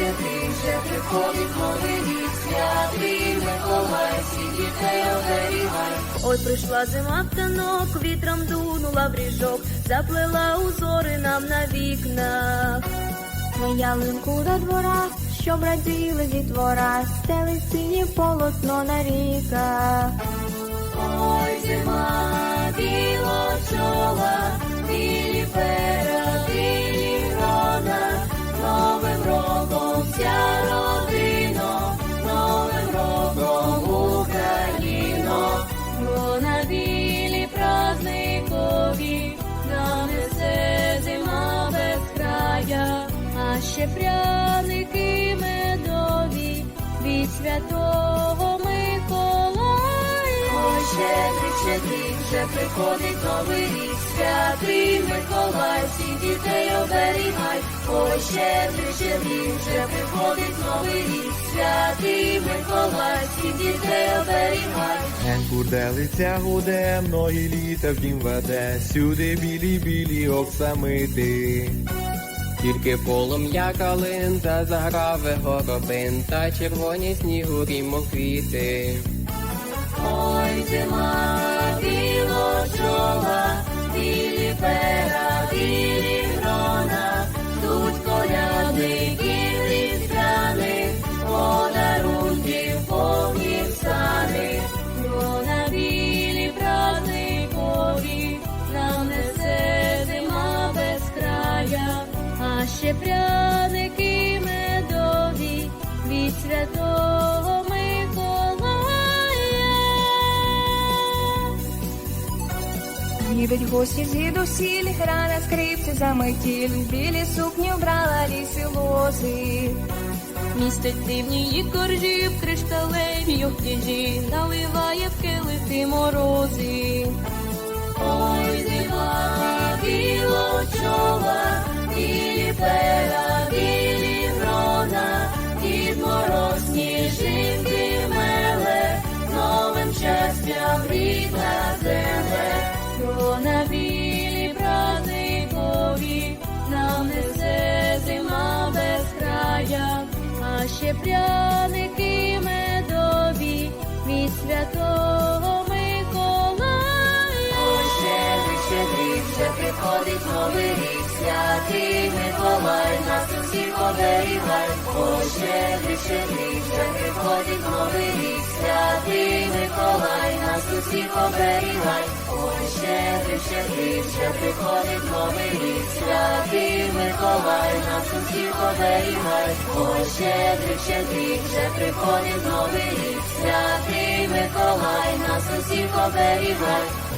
щедрий, вже приходить рік, святий Миколай, всіх дітей оберігай. Ой, прийшла зима в танок, вітром дунула в ріжок, заплела узори нам на вікнах. На ялинку до двора, щоб раділи дітвора, стелить синє полотно на ріках. Ще пряники медові від святого Миколая. Ой, щедрий, щедрий, вже приходить новий рік, святий Миколай, всіх дітей оберігай. Ой, щедрий, щедрий, вже приходить новий рік, святий Миколай, всіх дітей оберігай. Курделиця гуде, многі літа в дім веде, сюди білі білі оксамити. Тільки полум'я калин та заграви горобин, та червоні снігурі квіти. Ой, пряники медові від святого Миколая. Їдуть гості звідусіль, гра на скрипці заметіль, білі сукні вбрала ліси лози. Містить дивні її коржі в кришталеві обтяжі, наливає в келихи морози. Ще пряники медові від святого Миколая. Ой, щедрий, вже приходить новий рік, святий Миколай, нас усіх оберігай. Ой, щедрий, вже приходить новий рік, святий Миколай, нас усіх оберігай. Ой, щедрий, вже приходить Миколай, нас усіх оберігай. Ой, щедрий, щедрий, вже приходить новий рік, святий Миколай, нас усіх оберігай.